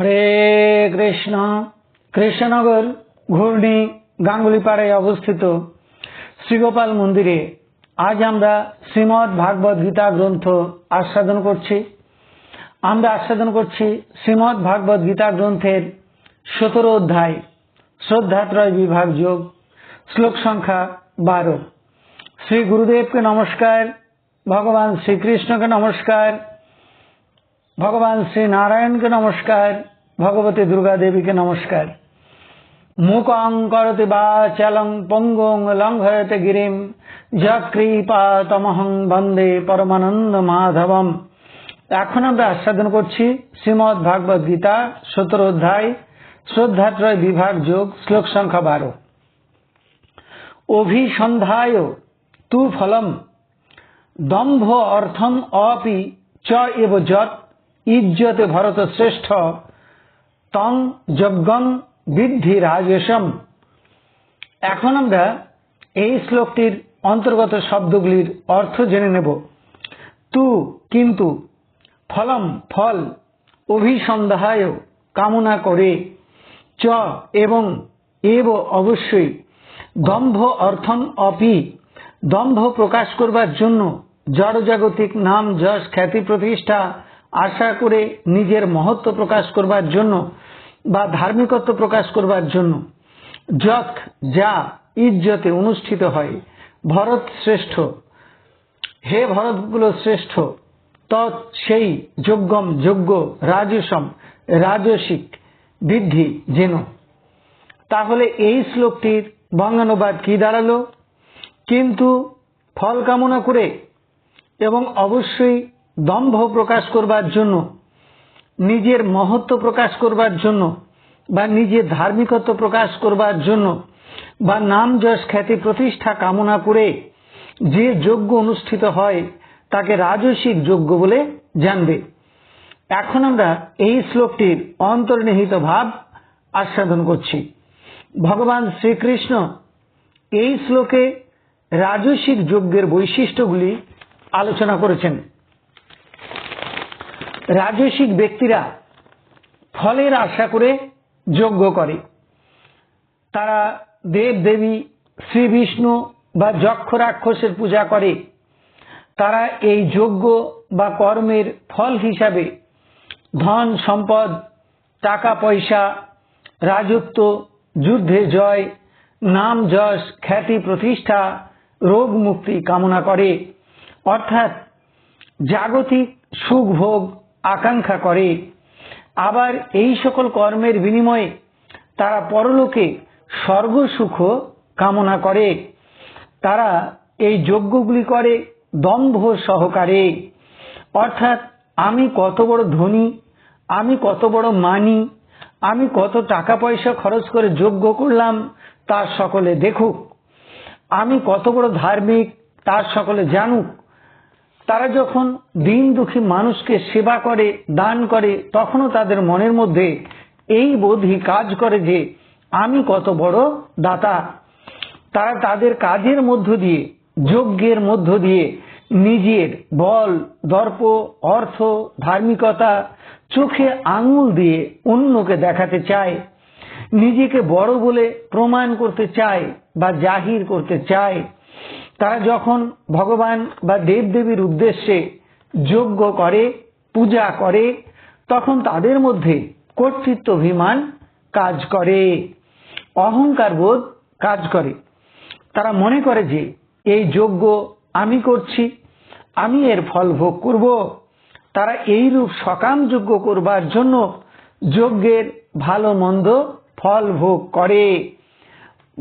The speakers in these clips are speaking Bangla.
হরে কৃষ্ণ। কৃষ্ণনগর ঘূর্ণি গাঙ্গুলিপাড়ায় অবস্থিত শ্রীগোপাল মন্দিরে আজ আমরা শ্রীমৎ ভাগবত গীতা গ্রন্থ আস্বাদন করছি। আমরা আস্বাদন করছি শ্রীমৎ ভাগবত গীতা গ্রন্থের সতেরো অধ্যায়, শ্রদ্ধাত্রয় বিভাগ যোগ, শ্লোক সংখ্যা বারো। শ্রী গুরুদেবকে নমস্কার, ভগবান শ্রীকৃষ্ণকে নমস্কার ভগবান শ্রী নারায়ণকে নমস্কার, ভগবতী দুর্গা দেবীকে নমস্কার। মুকং করতে বা চলং পঙ্গং লঙ্ঘয়তে গিরিম যকৃপা তমহং বন্দে পরমানন্দ মাধবম। এখন আমরা আস্বাদন করছি শ্রীমদ ভাগবত গীতা, সতেরো অধ্যায়, শ্রদ্ধাত্রয় বিভাগ যোগ, শ্লোক সংখ্যা বারো। অভিসন্ধায় তু ফলম, দম্ভ অর্থম অপি চ এব যত ইজ্জতে ভরত শ্রেষ্ঠ তং যজ্ঞম বৃদ্ধি রাজেশম। এখন আমরা এই শ্লোকটির অন্তর্গত শব্দগুলির অর্থ জেনে নেব। তু কিন্তু ফলম ফল অভিসন্ধায় কামনা করে, চ এবং এব অবশ্যই। দম্ভ অর্থম অপি, দম্ভ প্রকাশ করবার জন্য জড়জাগতিক নাম যশ খ্যাতি প্রতিষ্ঠা আশা করে নিজের মহত্ব প্রকাশ করবার জন্য বা ধার্মিকত্ব প্রকাশ করবার জন্য যক যা ইজ্জতে অনুষ্ঠিত হয়, ভরত শ্রেষ্ঠ। হে ভরতগুলো শ্রেষ্ঠ তৎ সেই যোগ্যম যোগ্য রাজসম রাজসিক বৃদ্ধি যেন। তাহলে এই শ্লোকটির বঙ্গানুবাদ কি দাঁড়াল? কিন্তু ফল কামনা করে এবং অবশ্যই দম্ভ প্রকাশ করবার জন্য, নিজের মহত্ব প্রকাশ করবার জন্য, বা নিজের ধার্মিকত্ব প্রকাশ করবার জন্য, বা নাম যশ খ্যাতি প্রতিষ্ঠা কামনা করে যে যজ্ঞ অনুষ্ঠিত হয়, তাকে রাজসিক যজ্ঞ বলে জানবে। এখন আমরা এই শ্লোকটির অন্তর্নিহিত ভাব আস্বাদন করছি। ভগবান শ্রীকৃষ্ণ এই শ্লোকে রাজসিক যজ্ঞের বৈশিষ্ট্যগুলি আলোচনা করেছেন। রাজসিক ব্যক্তিরা ফলের আশা করে যজ্ঞ করে। তারা দেব দেবী শ্রী বিষ্ণু বা যক্ষ রাক্ষসের পূজা করে। তারা এই যজ্ঞ বা কর্মের ফল হিসাবে ধন, সম্পদ, টাকা, পয়সা, রাজত্ব, যুদ্ধে জয়, নাম যশ, খ্যাতি, প্রতিষ্ঠা, রোগ মুক্তি কামনা করে। অর্থাৎ জাগতিক সুখ ভোগ আকাঙ্ক্ষা করে। আবার এই সকল কর্মের বিনিময়ে তারা পরলোকে স্বর্গ সুখ কামনা করে। তারা এই যজ্ঞগুলি করে দম্ভ সহকারে। অর্থাৎ আমি কত বড় ধনী, আমি কত বড় মানি, আমি কত টাকা পয়সা খরচ করে যজ্ঞ করলাম তার সকলে দেখুক। আমি কত বড় ধার্মিক তার সকলে জানুক। তারা যখন দিন দুঃখী মানুষকে সেবা করে, দান করে, তখনও তাদের মনের মধ্যে এই বোধই কাজ করে যে, আমি কত বড় দাতা। তারা তাদের কাজের মধ্য দিয়ে, যজ্ঞের মধ্য দিয়ে নিজের বল, দর্প, অর্থ, ধার্মিকতা চোখে আঙুল দিয়ে অন্যকে দেখাতে চায়, নিজেকে বড় বলে প্রমাণ করতে চায় বা জাহির করতে চায়। তারা যখন ভগবান বা দেবদেবীর উদ্দেশ্যে যজ্ঞ করে, পূজা করে, তখন তাদের মধ্যে কর্তৃত্ব অভিমান কাজ করে, অহংকার বোধ কাজ করে। তারা মনে করে যে, এই যজ্ঞ আমি করছি, আমি এর ফল ভোগ করব। তারা এইরূপ সকাম যজ্ঞ করবার জন্য যজ্ঞের ভালো মন্দ ফল ভোগ করে।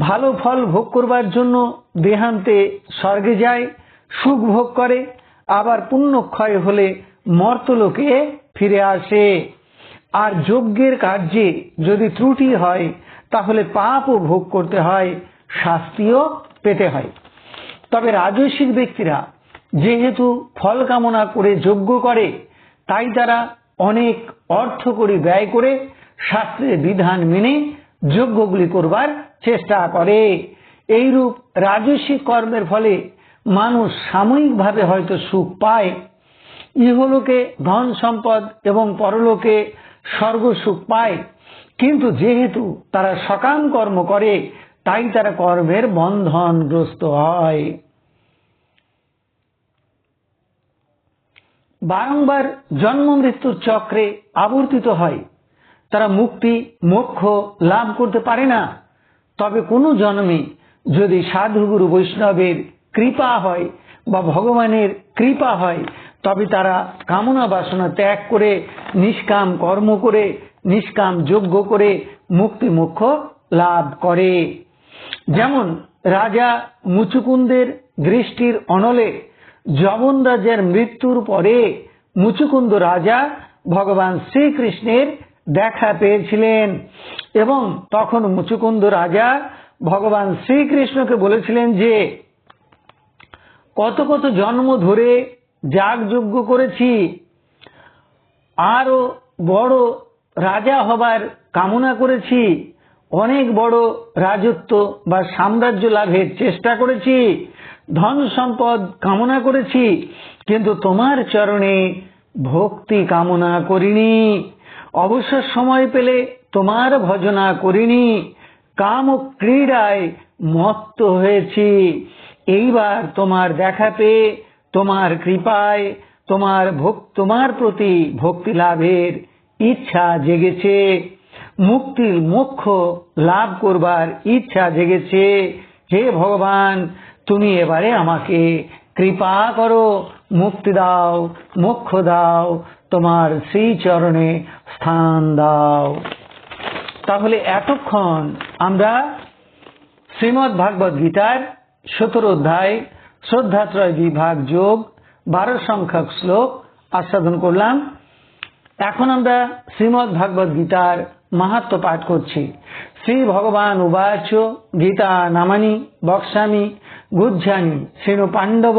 ভালো ফল ভোগ করবার জন্য দেহান্তে স্বর্গে যায়, সুখ ভোগ করে, আবার পুণ্যক্ষয় হলে মর্তলোকে ফিরে আসে। আর যজ্ঞের কার্যে যদি ত্রুটি হয়, তাহলে পাপও ভোগ করতে হয়, শাস্তিও পেতে হয়। তবে রাজস্বিক ব্যক্তিরা যেহেতু ফল কামনা করে যজ্ঞ করে, তাই তারা অনেক অর্থ করে ব্যয় করে শাস্ত্রের বিধান মেনে যজ্ঞগুলি করবার চেষ্টা করে। এইরূপ রাজস্বিক কর্মের ফলে মানুষ সাময়িকভাবে হয়তো সুখ পায়। ইহলোকে ধন সম্পদ এবং পরলোকে স্বর্গসুখ পায়। কিন্তু যেহেতু তারা সকাম কর্ম করে, তাই তারা কর্মের বন্ধনগ্রস্ত হয়। বারংবার জন্ম মৃত্যুর চক্রে আবর্তিত হয়। তারা মুক্তি, মোক্ষ লাভ করতে পারে না। তবে কোনো জন্মে যদি সাধুগুরু বৈষ্ণবের কৃপা হয় বা ভগবানের কৃপা হয়, তবে তারা কামনা বাসনা ত্যাগ করে, নিষ্কাম কর্ম করে, নিষ্কাম যজ্ঞ করে মুক্তি, মোক্ষ লাভ করে। যেমন রাজা মুচুকুন্দের দৃষ্টির অনলে যবন রাজার মৃত্যুর পরে মুচুকুন্দ রাজা ভগবান শ্রীকৃষ্ণের দেখা পেয়েছিলেন এবং তখন মুচুকুন্দ রাজা ভগবান শ্রীকৃষ্ণকে বলেছিলেন যে, কত কত জন্ম ধরে যাগযজ্ঞ করেছি, আরও বড় রাজা হবার কামনা করেছি, অনেক বড় রাজত্ব বা সাম্রাজ্য লাভের চেষ্টা করেছি, ধন সম্পদ কামনা করেছি, কিন্তু তোমার চরণে ভক্তি কামনা করিনি। অবসর সময় পেলে তোমার ভজনা করিনি, কাম ও ক্রীড়ায় মত্ত হয়েছি। এইবার তোমার দেখা পেয়ে তোমার কৃপায়, তোমার তোমার প্রতি ভক্তি লাভের ইচ্ছা জেগেছে। মুক্তির মোক্ষ লাভ করবার ইচ্ছা জেগেছে। হে ভগবান, তুমি এবারে আমাকে কৃপা করো, মুক্তি দাও, মোক্ষ দাও তোমার সেই চরণে স্থান দাও। তাহলে এতক্ষণ আমরা শ্রীমৎ ভাগবত গীতার সতেরো অধ্যায় শ্রদ্ধাত্রয় বিভাগ যোগ, বারো সংখ্যক শ্লোক আস্বাদন করলাম। এখন আমরা শ্রীমৎ ভাগবত গীতার মাহাত্ম পাঠ করছি। শ্রী ভগবান উবাচ, গীতা নামানি, বক্সামি, গুজ্জানি, শ্রীণু পাণ্ডব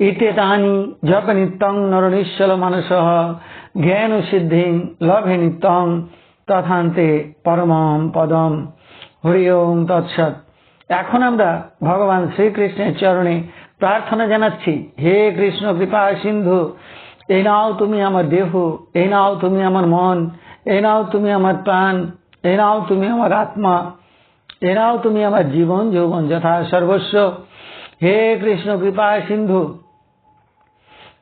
ইত্যেতানি জপ নিত্যং নরনিশ্বল মানস জ্ঞান সিদ্ধি লভে নিত্যং তথান্তে পরমম পদম। হরি ওম তৎসৎ। এখন আমরা ভগবান শ্রীকৃষ্ণের চরণে প্রার্থনা জানাচ্ছি, হে কৃষ্ণ কৃপা সিন্ধু, এই নাও তুমি আমার দেহ, এই নাও তুমি আমার মন, এই নাও তুমি আমার প্রাণ, এই নাও তুমি আমার আত্মা এ নাও তুমি আমার জীবন, যৌবন যথা সর্বস্ব। হে কৃষ্ণ কৃপা সিন্ধু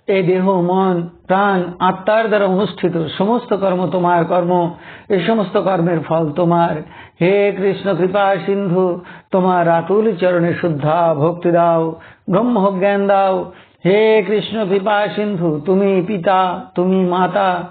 এই দেহ, মন, প্রাণ, আত্মার দ্বারা অনুষ্ঠিত সমস্ত কর্ম তোমার কর্ম। এই সমস্ত কর্মের ফল তোমার। হে কৃষ্ণ, কৃপা, সিন্ধু, তোমার আতুল চরণে শুদ্ধা ভক্তি দাও, ব্রহ্ম জ্ঞান দাও। হে কৃষ্ণ, কৃপা, সিন্ধু, তুমি পিতা, তুমি মাতা।